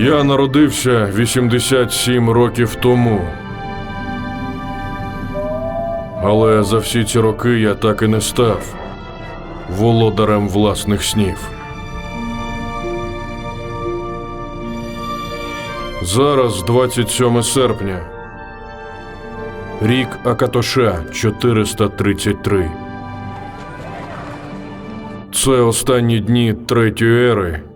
Я народився 87 років тому. Але за всі ці роки я так і не став володарем власних снів. Зараз 27 серпня. Рік Акатоша 433. Це останні дні третьої ери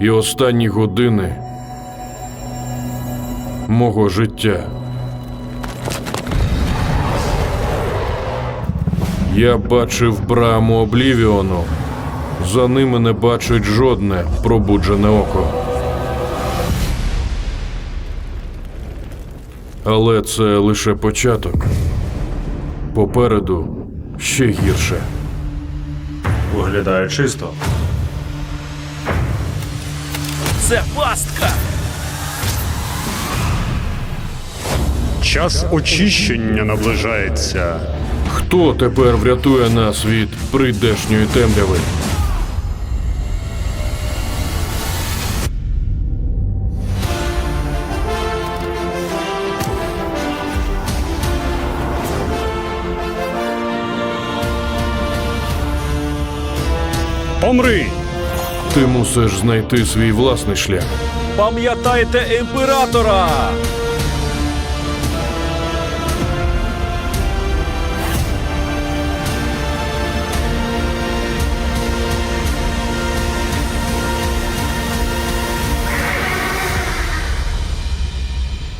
і останні години мого життя. Я бачив браму Облівіону. За ними не бачить жодне пробуджене око. Але це лише початок. Попереду ще гірше. Виглядає чисто. Це пастка! Час очищення наближається. Хто тепер врятує нас від прийдешньої темряви? Помри! Ти мусиш знайти свій власний шлях. Пам'ятайте імператора!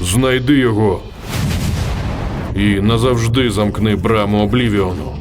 Знайди його і назавжди замкни браму Облівіону.